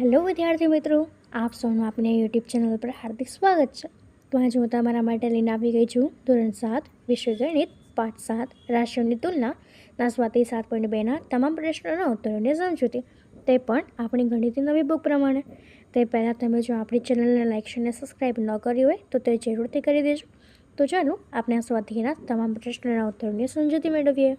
Hello વિદ્યાર્થી મિત્રો, આપ સૌનું આપણી યુટ્યુબ ચેનલ પર હાર્દિક સ્વાગત છે. તો આજે હું તમારા માટે લઈને આવી ગઈ છું ધોરણ સાત વિષય ગણિત, પાઠ સાત, રાશિઓની તુલના. ના સાત પોઈન્ટ બેના તમામ પ્રશ્નોના ઉત્તરોની સમજૂતી. તે પણ આપણી ગણિતની નવી બુક પ્રમાણે. તે પહેલાં તમે જો આપણી ચેનલને લાઇક અને સબસ્ક્રાઈબ ન કરી હોય, તો તે જરૂરથી કરી દેજો. તો ચાલો આપણે આ સ્વાધ્યાયના તમામ પ્રશ્નોના ઉત્તરોની સમજૂતી મેળવીએ.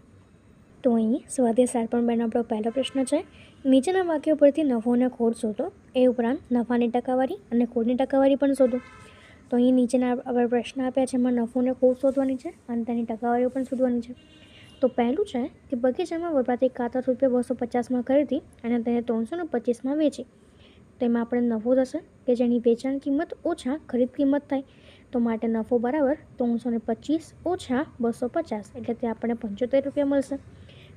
તો અહીં સ્વાધ્યાય સાત પોઈન્ટ બેનો આપણો પહેલો પ્રશ્ન છે. નીચેના વાક્યો પરથી નફો અને ખોટ શોધો. એ ઉપરાંત નફાની ટકાવારી અને ખોટની ટકાવારી પણ શોધો. તો અહીં નીચેના આપણે પ્રશ્ન આપ્યા છે, એમાં નફો અને ખોટ શોધવાની છે અને તેની ટકાવારીઓ પણ શોધવાની છે. તો પહેલું છે કે બગીચામાં વપરાતી કાતર રૂપિયા બસો પચાસમાં ખરીદી અને તેને ત્રણસો ને પચીસમાં વેચી. તેમાં આપણે નફો થશે કે જેની વેચાણ કિંમત ઓછા, ખરીદ કિંમત થાય. તો માટે નફો બરાબર ત્રણસો ને પચીસ ઓછા બસો પચાસ, એટલે તે આપણને પંચોતેર રૂપિયા મળશે.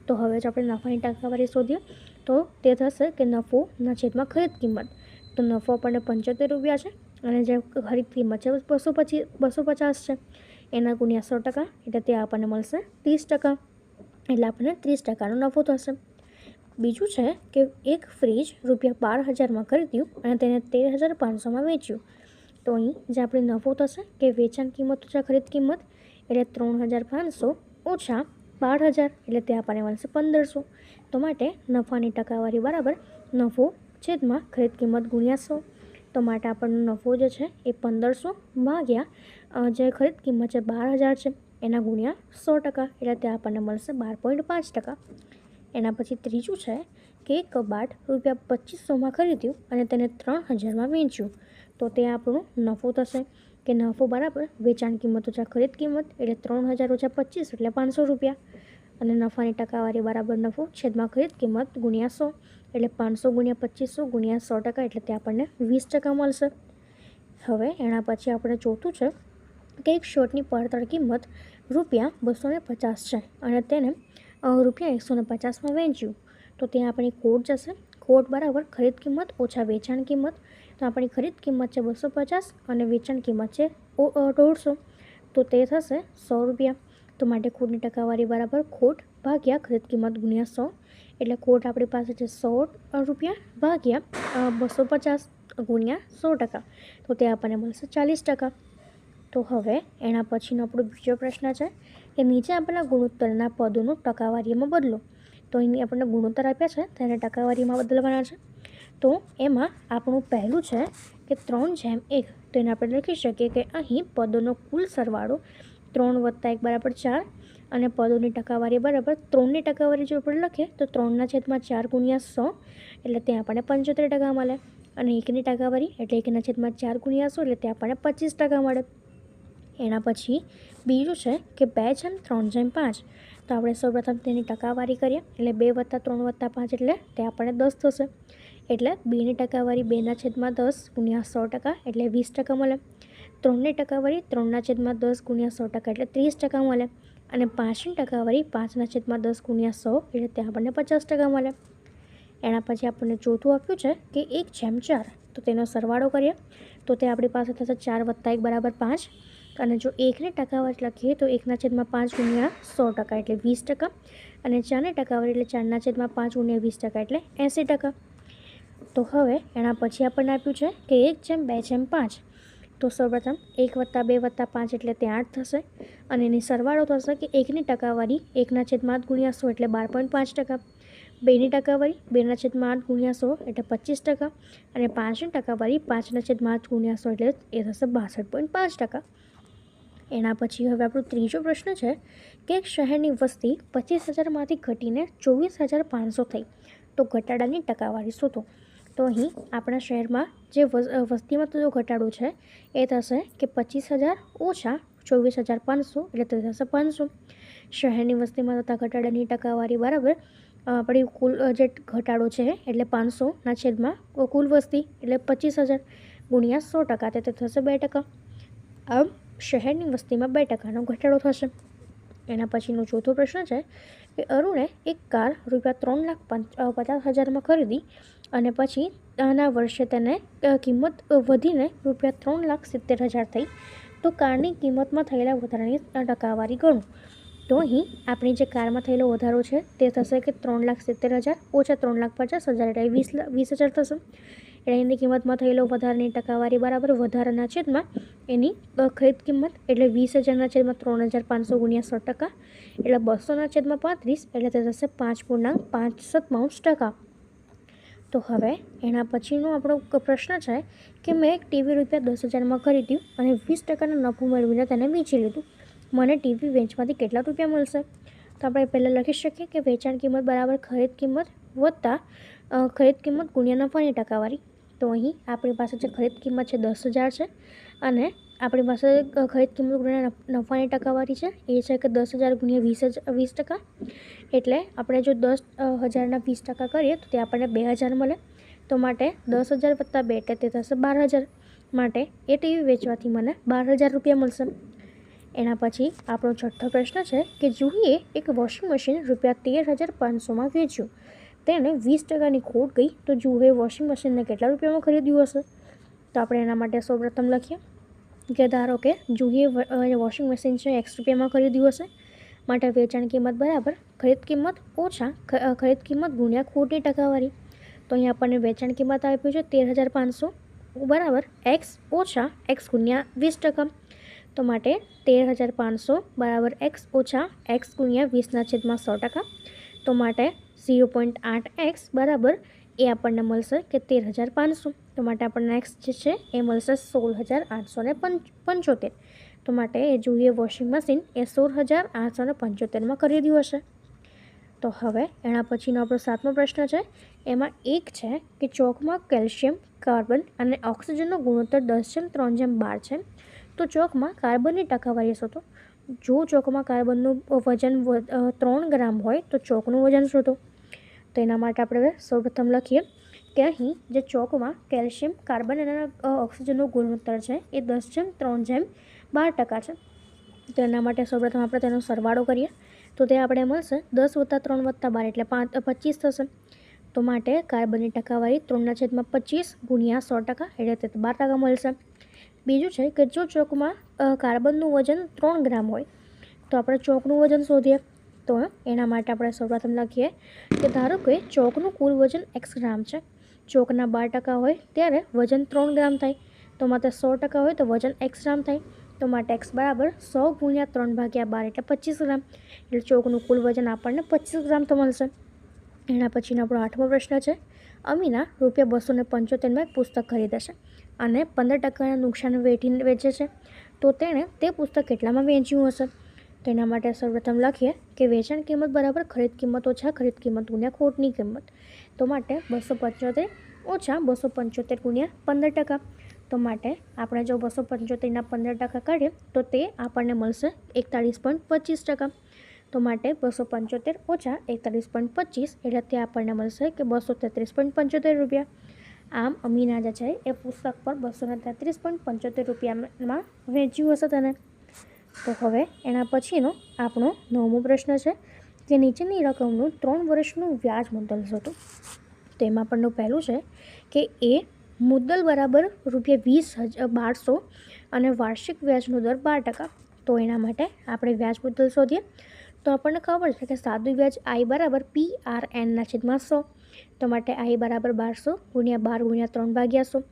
તો હવે જો આપણે નફાની ટકાવારી શોધીએ, તો તે થશે કે નફોના છેદમાં ખરીદ કિંમત. તો નફો આપણને પંચોતેર રૂપિયા છે અને જે ખરીદ કિંમત છે બસો પચીસ બસો પચાસ છે. એના ગુણ્યા સો ટકા એટલે તે આપણને મળશે ત્રીસ ટકા એટલે આપણને ત્રીસ ટકાનો નફો થશે. બીજું છે કે એક ફ્રીજ રૂપિયા બાર હજારમાં ખરીદ્યું અને તેને તેર હજાર પાંચસોમાં વેચ્યું. તો અહીં જે આપણે નફો થશે કે વેચાણ કિંમત ઓછા ખરીદ કિંમત એટલે ત્રણ હજાર પાંચસો ઓછા બાર હજાર એટલે તે આપણને મળશે પંદરસો. તો માટે નફાની ટકાવારી બરાબર નફો છેદમાં ખરીદ કિંમત ગુણ્યા સો. તો માટે આપણનો નફો જે છે એ પંદરસો ભાગ્યા જે ખરીદ કિંમત છે બાર હજાર છે, એના ગુણ્યા સો ટકા એટલે તે આપણને મળશે બાર પોઈન્ટ પાંચ ટકા. એના પછી ત્રીજું છે કે કબાટ રૂપિયા પચીસોમાં ખરીદ્યું અને તેને ત્રણ હજારમાં વેચ્યું. તો તે આપણું નફો થશે. કે નફો બરાબર, વેચાણ કિંમત ઓછા ખરીદ કિંમત એટલે ત્રણ હજાર ઓછા પચીસ એટલે પાંચસો રૂપિયા. અને નફાની ટકાવારી બરાબર નફો છેદમાં ખરીદ કિંમત ગુણ્યા સો એટલે પાંચસો ગુણ્યા પચીસો ગુણ્યા સો ટકા એટલે તે આપણને વીસ ટકા મળશે. હવે એના પછી આપણે ચોથું છે કે એક શર્ટની પડતર કિંમત રૂપિયા બસો ને પચાસ છે અને તેને રૂપિયા એકસો ને પચાસમાં વેચ્યું. તો ત્યાં આપણી કોડ જશે. કોડ બરાબર ખરીદ કિંમત ઓછા વેચાણ કિંમત તો આપણી ખરીદ કિંમત છે બસો પચાસ અને વેચાણ કિંમત છે દોઢસો. તો તે થશે સો રૂપિયા. તો માટે ખોટની ટકાવારી બરાબર ખોટ ભાગ્યા ખરીદ કિંમત ગુણ્યા સો. એટલે ખોટ આપણી પાસે છે સો રૂપિયા ભાગ્યા બસો પચાસ ગુણ્યા સો ટકા. તો તે આપણને મળશે ચાલીસ ટકા. તો હવે એના પછીનો આપણો બીજો પ્રશ્ન છે કે નીચે આપેલા ગુણોત્તરના પદોનું ટકાવારીમાં બદલો. તો એની આપણને ગુણોત્તર આપ્યા છે તેને ટકાવારીમાં બદલવાના છે. તો એમાં આપણું પહેલું છે કે ત્રણ જેમ એક. તો એને આપણે લખી શકીએ કે અહીં પદોનો કુલ સરવાળો ત્રણ વત્તા એક બરાબર ચાર અને પદોની ટકાવારી બરાબર ત્રણની ટકાવારી જો આપણે લખીએ તો ત્રણના છેદમાં ચાર ગુણ્યા સો એટલે ત્યાં આપણને પંચોતેર ટકા મળે અને એકની ટકાવારી એટલે એકના છેદમાં ચાર ગુણ્યા સો એટલે ત્યાં આપણને પચીસ ટકા મળે. એના પછી બીજું છે કે બે જેમ ત્રણ જેમ પાંચ. તો આપણે સૌપ્રથમ તેની ટકાવારી કરીએ એટલે બે વત્તા ત્રણ વત્તા પાંચ એટલે તે આપણને દસ થશે. એટલે બેની ટકાવારી બેના છેદમાં દસ ગુણ્યા સો ટકા એટલે વીસ ટકા મળે. ત્રણની ટકાવારી ત્રણના છેદમાં દસ ગુણ્યા સો ટકા એટલે ત્રીસ ટકા મળે. અને પાંચની ટકાવારી પાંચના છેદમાં દસ ગુણ્યા સો એટલે ત્યાં આપણને પચાસ ટકા મળે. એના પછી આપણને ચોથું આપ્યું છે કે એક જેમ ચાર. તો તેનો સરવાળો કરીએ. તો તે આપણી પાસે થશે ચાર વત્તા એક બરાબર પાંચ. અને જો એકને ટકાવારી લખીએ તો એકના છેદમાં પાંચ ગુણ્યા સો ટકા એટલે વીસ ટકા. અને ચારને ટકાવારી એટલે ચારના છેદમાં પાંચ ગુણ્યા વીસ ટકા એટલે એંસી ટકા. તો હવે એના પછી આપણને આપ્યું છે કે એક જેમ બે જેમ પાંચ. તો સૌપ્રથમ એક વત્તા બે વત્તા પાંચ એટલે તે આઠ થશે અને એની સરવાળો થશે કે એકની ટકાવારી એકના છેદમાં આઠ ગુણ્યા સો એટલે બાર પોઈન્ટ પાંચ ટકા. બેની ટકાવારી બેના છેદમાં આઠ ગુણ્યા સો એટલે પચીસ ટકા અને પાંચની ટકાવારી પાંચના છેદમાં આઠ ગુણ્યા સો એટલે એ થશે બાસઠ પોઈન્ટ પાંચ ટકા. એના પછી હવે આપણો ત્રીજો પ્રશ્ન છે કે એક શહેરની વસ્તી પચીસ હજારમાંથી ઘટીને ચોવીસ હજાર પાંચસો થઈ. તો ઘટાડાની ટકાવારી શોધો. તો અહીં આપણા શહેરમાં જે વસ્તીમાં તો ઘટાડો છે, એ થશે કે પચીસ હજાર ઓછા ચોવીસ હજાર પાંચસો, એટલે થશે પાંચસો. શહેરની વસ્તીમાં થતા ઘટાડાની ટકાવારી બરાબર આપણી કુલ જે ઘટાડો છે, એટલે પાંચસોના છેદમાં કુલ વસ્તી, એટલે પચીસ હજાર ગુણ્યા સો ટકા તે થશે બે ટકા. આમ શહેરની વસ્તીમાં બે ટકાનો ઘટાડો થશે. એના પછીનો ચોથો પ્રશ્ન છે કે અરુણે એક કાર રૂપિયા ત્રણ લાખ પચાસ હજારમાં ખરીદી અને પછી આના વર્ષે તેને કિંમત વધીને રૂપિયા ત્રણ લાખ સિત્તેર હજાર થઈ. તો કારની કિંમતમાં થયેલા વધારાની ટકાવારી ગણું. તો અહીં આપણી જે કારમાં થયેલો વધારો છે તે થશે કે ત્રણ લાખ સિત્તેર હજાર ઓછા ત્રણ લાખ પચાસ હજાર એટલે વીસ વીસ હજાર થશે. એટલે એની કિંમતમાં થયેલો વધારાની ટકાવારી બરાબર વધારાના છેદમાં એની ખરીદ કિંમત એટલે વીસ હજારના છેદમાં ત્રણ હજાર પાંચસો ગુણ્યા સો ટકા એટલે બસોના છેદમાં પાંત્રીસ એટલે તે થશે પાંચ પૂર્ણાંક સત્તાવન ટકા. તો હવે એના પછીનો આપણો પ્રશ્ન છે કે મેં એક ટીવી રૂપિયા દસ હજારમાં ખરીદ્યું અને વીસ ટકાનો નફો મેળવીને તેને વેચી લીધું. મને ટીવી વેચમાંથી કેટલા રૂપિયા મળશે? તો આપણે પહેલાં લખી શકીએ કે વેચાણ કિંમત બરાબર ખરીદ કિંમત વત્તા ખરીદ કિંમત ગુણ્યા નફાની ટકાવારી. તો અહીં આપણી પાસે જે ખરીદ કિંમત છે દસ હજાર છે અને આપણી પાસે ખરીદ કિંમત ગુણ્યા નફાની ટકાવારી છે. એ છે કે દસ હજાર ગુણ્યા વીસ હજાર વીસ ટકા. એટલે આપણે જો દસ હજારના વીસ ટકા કરીએ તો તે આપણને બે હજાર મળે. તો માટે દસ હજાર વત્તા બે એટલે તે થશે બાર હજાર. માટે એ ટીવી વેચવાથી મને બાર હજાર રૂપિયા મળશે. એના પછી આપણો છઠ્ઠો પ્રશ્ન છે કે જુહીએ એક વોશિંગ મશીન રૂપિયા તેર હજાર પાંચસોમાં વેચ્યું. તેણે વીસ ટકાની ખોટ ગઈ તો જુહીએ વોશિંગ મશીનને કેટલા રૂપિયામાં ખરીદ્યું હશે? તો આપણે એના માટે સૌપ્રથમ લખીએ. કે ધારો કે જુહીએ વ- અ, વોશિંગ મશીન છે એક્સ રૂપિયામાં ખરીદ્યું હશે. માટે વેચાણ કિંમત બરાબર ખરીદ કિંમત ઓછા ખ- અ, ખરીદ કિંમત ગુણ્યા ખોટની ટકાવારી. તો અહીંયા આપણને વેચાણ કિંમત આપ્યું છે તેર હજાર પાંચસો. બરાબર એક્સ ઓછા એક્સ ગુણ્યા વીસ ટકા. તો માટે તેર હજાર પાંચસો બરાબર એક્સ ઓછા એક્સ ગુણ્યા વીસના છેદમાં સો ટકા. તો માટે ઝીરો પોઈન્ટ આઠ એક્સ બરાબર એ આપણને મળશે કે તેર હજાર પાંચસો. તો માટે આપણને એક્સ જે છે એ મળશે સોળ હજાર આઠસો ને પંચ પંચોતેર. તો માટે એ જોઈએ વોશિંગ મશીન એ સોળ હજાર આઠસો ને પંચોતેરમાં ખરીદ્યું હશે. તો હવે એના પછીનો આપણો સાતમો પ્રશ્ન છે, એમાં એક છે કે ચોકમાં કેલ્શિયમ, કાર્બન અને ઓક્સિજનનો ગુણોત્તર દસ જેમ ત્રણ જેમ બાર છે. તો ચોકમાં કાર્બનની ટકાવારી શોધો જો ચોકમાં કાર્બનનું વજન ત્રણ ગ્રામ હોય તો ચોકનું વજન શોધો તો એના માટે આપણે હવે સૌપ્રથમ લખીએ કે અહીં જે ચોકમાં કેલ્શિયમ, કાર્બન અને ઓક્સિજનનું ગુણોત્તર છે એ દસ જેમ, ત્રણ જેમ, બાર ટકા છે. તો એના માટે સૌપ્રથમ આપણે તેનો સરવાળો કરીએ. તો તે આપણે મળશે દસ વત્તા ત્રણ વત્તા બાર એટલે પાંચ પચીસ થશે. તો માટે કાર્બનની ટકાવારી ત્રણના છેદમાં પચીસ ગુણ્યા સો ટકા એટલે તે બાર ટકા મળશે. બીજું છે કે જો ચોકમાં કાર્બનનું વજન ત્રણ ગ્રામ હોય, તો આપણે ચોકનું વજન શોધીએ. તો એના માટે આપણે સૌપ્રથમ લખીએ કે ધારો કે ચોકનું કુલ વજન એક્સ ગ્રામ છે. ચોકના બાર ટકા હોય ત્યારે વજન ત્રણ ગ્રામ થાય. તો માત્ર સો ટકા હોય તો વજન એક્સ ગ્રામ થાય. તો માટે એક્સ બરાબર સો ગુણ્યા ત્રણ ભાગ્યા બાર એટલે પચીસ ગ્રામ. એટલે ચોકનું કુલ વજન આપણને પચીસ ગ્રામ તો મળશે. એના પછીનો આપણો આઠમો પ્રશ્ન છે. અમીના રૂપિયા બસો ને પંચોતેરમાં એક પુસ્તક ખરીદે છે અને પંદર ટકાના નુકસાન વેઠીને વેચે છે. તો તેણે તે પુસ્તક કેટલામાં વેચ્યું હશે? તો એના માટે સૌપ્રથમ લખીએ કે વેચાણ કિંમત બરાબર ખરીદ કિંમત ઓછા ખરીદ કિંમત ગુણ્યા ખોટની કિંમત. તો માટે બસો પંચોતેર ઓછા બસો પંચોતેર ગુણ્યા પંદર ટકા. તો માટે આપણે જો બસો પંચોતેરના પંદર ટકા કાઢીએ, તો તે આપણને મળશે એકતાળીસ પોઈન્ટ પચીસ ટકા. તો માટે બસો પંચોતેર ઓછા એકતાલીસ પોઈન્ટ પચીસ એટલે તે આપણને મળશે કે બસો તેત્રીસ પોઈન્ટ પંચોતેર રૂપિયા. આમ અમીના જે છે એ પુસ્તક પર બસો ને તેત્રીસ પોઈન્ટ પંચોતેર રૂપિયામાં વેચ્યું હશે તેને. તો હવે એના પછીનો આપણો નવમો પ્રશ્ન છે કે નીચેની રકમનું ત્રણ વર્ષનું વ્યાજ મુદ્દલ હતું? તો એમાં આપણનું પહેલું છે કે એ મુદ્દલ બરાબર રૂપિયા વીસ હજાર બારસો અને વાર્ષિક વ્યાજનો દર બાર ટકા. તો એના માટે આપણે વ્યાજ મુદ્દલ શોધીએ. તો આપણને ખબર છે કે સાદું વ્યાજ આઈ બરાબર પી આર એનના છેદમાં સો. તો માટે આઈ બરાબર બારસો ગુણ્યા બાર ગુણ્યા ત્રણ ભાગ્યા સો.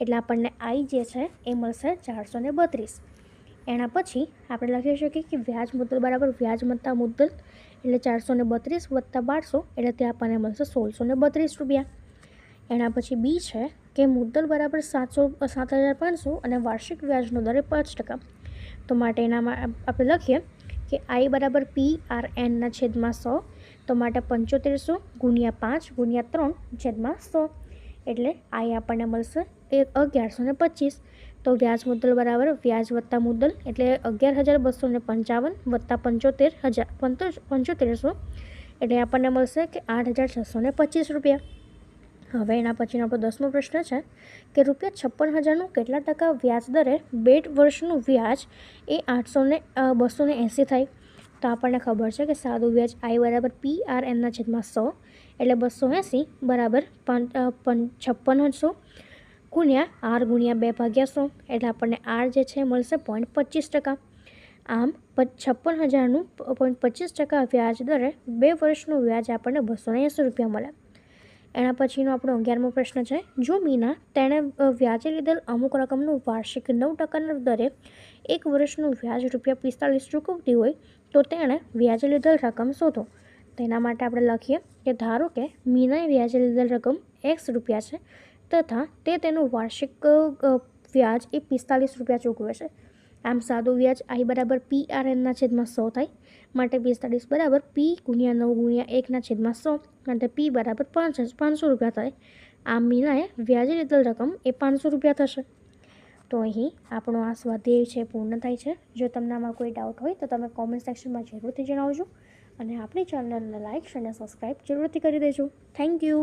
એટલે આપણને આઈ જે છે એ મળશે ચારસો બત્રીસ. એના પછી આપણે લખી શકીએ કે વ્યાજ મુદ્દલ બરાબર વ્યાજ મત્તા મુદ્દલ એટલે ચારસો ને બત્રીસ વત્તા બારસો એટલે તે આપણને મળશે સોળસો ને બત્રીસ રૂપિયા. એના પછી બી છે કે મુદ્દલ બરાબર સાતસો, સાત હજાર પાંચસો અને વાર્ષિક વ્યાજનો દર પાંચ ટકા. તો માટે એનામાં આપણે લખીએ કે આઈ બરાબર પી આર એનના છેદમાં સો, તો માટે પંચોતેરસો ગુણ્યા પાંચ ગુણ્યા ત્રણ છેદમાં સો. એટલે આઈ આપણને મળશે એ અગિયારસો ને પચીસ. તો વ્યાજ મુદ્દલ બરાબર વ્યાજ વત્તા મુદ્દલ એટલે અગિયાર હજાર બસો ને પંચાવન વત્તા પંચોતેર હજાર પંચો પંચોતેરસો. એટલે આપણને મળશે કે આઠ હજાર છસો ને પચીસ રૂપિયા. હવે એના પછીનો આપણો દસમો પ્રશ્ન છે કે રૂપિયા છપ્પન હજારનું કેટલા ટકા વ્યાજ દરે બે વર્ષનું વ્યાજ એ આઠસો ને બસો ને એંસી થાય? તો આપણને ખબર છે કે સાદું વ્યાજ આઈ બરાબર પી આર એનના છેદમાં સો એટલે બસો એંસી બરાબર પાંચ અ, પં- છપ્પનસો ગુણ્યા આર ગુણ્યા બે ભાગ્યા સો એટલે આપણને આર જે છે મળશે પોઈન્ટ પચીસ ટકા. આમ છપ્પન હજારનું પોઈન્ટ પચીસ ટકા વ્યાજ દરે બે વર્ષનું વ્યાજ આપણને બસો એંસી રૂપિયા મળે. એના પછીનો આપણો અગિયારમો પ્રશ્ન છે, જો મીના તેણે વ્યાજે લીધેલ અમુક રકમનું વાર્ષિક નવ ટકાના દરે એક વર્ષનું વ્યાજ રૂપિયા પિસ્તાલીસ ચૂકવતી હોય, તો તેણે વ્યાજે લીધેલ રકમ શોધો. તેના માટે આપણે લખીએ કે ધારો કે મીનાએ વ્યાજે લીધેલ રકમ એક્સ રૂપિયા છે તથા તે તેનું વાર્ષિક વ્યાજ એ પિસ્તાલીસ રૂપિયા ચૂકવે છે. આમ સાદું વ્યાજ આઈ બરાબર પી આર એનના છેદમાં સો થાય, માટે પિસ્તાલીસ બરાબર પી ગુણ્યા નવ ગુણ્યા એકના છેદમાં સો માટે પી બરાબર પાંચ પાંચસો રૂપિયા થાય. આમ મીનાએ વ્યાજે લીધેલ રકમ એ પાંચસો રૂપિયા થશે. તો અહીં આપણો આ સ્વાધ્યાય છે પૂર્ણ થાય છે. જો તમને આમાં કોઈ ડાઉટ હોય તો તમે કોમેન્ટ સેક્શનમાં જરૂરથી જણાવજો. અને આપણી ચેનલને લાઇક અને સબસ્ક્રાઈબ જરૂરથી કરી દેજો. Thank you